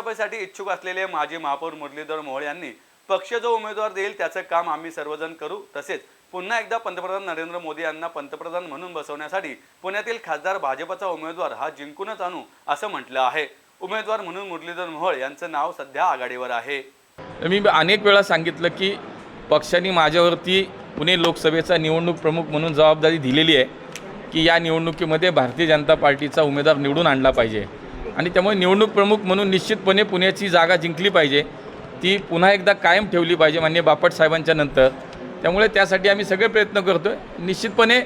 लोकसभेसाठी इच्छुक असलेले माजी महापौर मुरलीधर मोहोळ यांनी पक्ष जो उमेदवार देईल त्याचं काम आम्ही सर्वजण करू. तसेच पुन्हा एकदा पंतप्रधान नरेंद्र मोदी यांना पंतप्रधान म्हणून बसवण्यासाठी पुण्यातील खासदार भाजपचा उमेदवार हा जिंकूनच आणू असं म्हटलं आहे. उमेदवार म्हणून मुरलीधर मोहोळ यांचं नाव सध्या आघाडीवर आहे. मी अनेक वेळा सांगितलं की पक्षाने माझ्यावरती पुणे लोकसभेचा निवडणूक प्रमुख म्हणून जबाबदारी दिलेली आहे की या निवडणुकीमध्ये भारतीय जनता पार्टीचा उमेदवार निवडून आणला पाहिजे. आणि त्यामुळे निवडणूक प्रमुख म्हणून निश्चितपणे पुण्याची जागा जिंकली पाहिजे. ती पुन्हा एकदा कायम ठेवली पाहिजे मान्य बापट साहेबांच्या नंतर. त्यामुळे त्यासाठी आम्ही सगळे प्रयत्न करतो आहे निश्चितपणे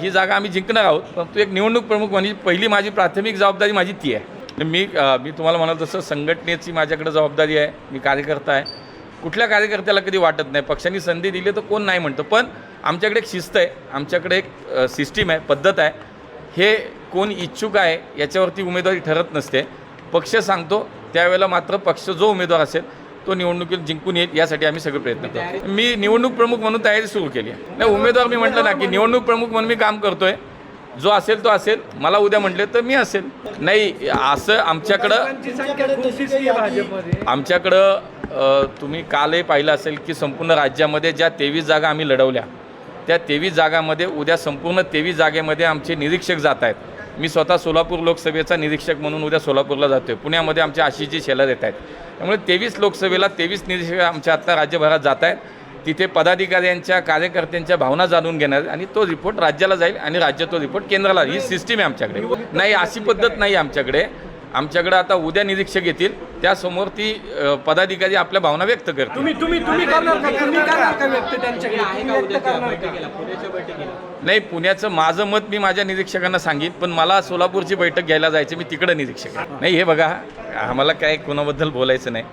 ही जागा आम्ही जिंकणार आहोत. परंतु एक निवडणूक प्रमुख म्हणजे पहिली माझी प्राथमिक जबाबदारी माझी ती आहे. मी मी तुम्हाला म्हणाल तसं संघटनेची माझ्याकडे जबाबदारी आहे. मी कार्यकर्ता आहे. कुठल्या कार्यकर्त्याला कधी वाटत नाही. पक्षांनी संधी दिली तर कोण नाही म्हणतं. पण आमच्याकडे एक शिस्त आहे. आमच्याकडे एक सिस्टीम आहे पद्धत आहे. हे कोण इच्छुक आहे याच्यावरती उमेदवारी ठरत नसते. पक्ष सांगतो त्यावेळेला मात्र पक्ष जो उमेदवार असेल तो निवडणुकीत जिंकून येईल यासाठी आम्ही सगळे प्रयत्न करतो. मी निवडणूक प्रमुख म्हणून तयारी सुरू केली आहे. नाही उमेदवार मी म्हटलं ना की निवडणूक प्रमुख म्हणून मी काम करतोय. जो असेल तो असेल. मला उद्या म्हटले तर मी असेल. नाही असं आमच्याकडं आमच्याकडं तुम्ही कालही पाहिलं असेल की संपूर्ण राज्यामध्ये ज्या तेवीस जागा आम्ही लढवल्या त्या तेवीस जागामध्ये उद्या संपूर्ण तेवीस जागेमध्ये आमचे निरीक्षक जात आहेत. मी स्वतः सोलापूर लोकसभेचा निरीक्षक म्हणून उद्या सोलापूरला जातो आहे पुण्यामध्ये आमच्या आशिषजी शेलार येत आहेत. त्यामुळे तेवीस लोकसभेला तेवीस निरीक्षक आमच्या आत्ता राज्यभरात जात आहेत. तिथे पदाधिकाऱ्यांच्या कार्यकर्त्यांच्या भावना जाणून घेणार आणि तो रिपोर्ट राज्याला जाईल आणि राज्य तो रिपोर्ट केंद्राला ही सिस्टीम आहे आमच्याकडे. नाही अशी पद्धत नाही आमच्याकडे. आमच्याकडे आता उद्या निरीक्षक येतील. त्यासमोर ती पदाधिकारी आपल्या भावना व्यक्त करतील. तुम्ही तुम्ही तुम्ही करणार का? तुम्ही करणार का व्यक्त त्यांच्याकडे? तुम्ही व्यक्त करणार का? नाही पुण्याचं माझं मत मी माझ्या निरीक्षकांना सांगेन पण मला सोलापूरची बैठक घ्यायला जायचं मी तिकडं निरीक्षक आहे. नाही हे बघा आम्हाला काय कोणाबद्दल बोलायचं नाही.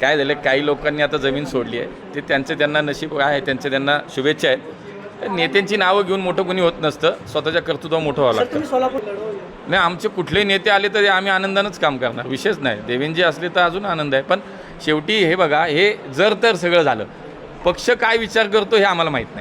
काय झालं काही लोकांनी आता जमीन सोडली आहे. ते त्यांचं त्यांना नशीब आहे त्यांचे त्यांना शुभेच्छा आहेत. नेत्यांची नावं घेऊन मोठं कोणी होत नसतं. स्वतःच्या कर्तृत्वावर मोठं व्हावं लागतं. नाही आमचे कुठलेही नेते आले तरी आम्ही आनंदानंच काम करणार. विशेष नाही. देवेंजी असले तर अजून आनंद आहे. पण शेवटी हे बघा हे जर तर सगळं झालं. पक्ष काय विचार करतो हे आम्हाला माहीत नाही.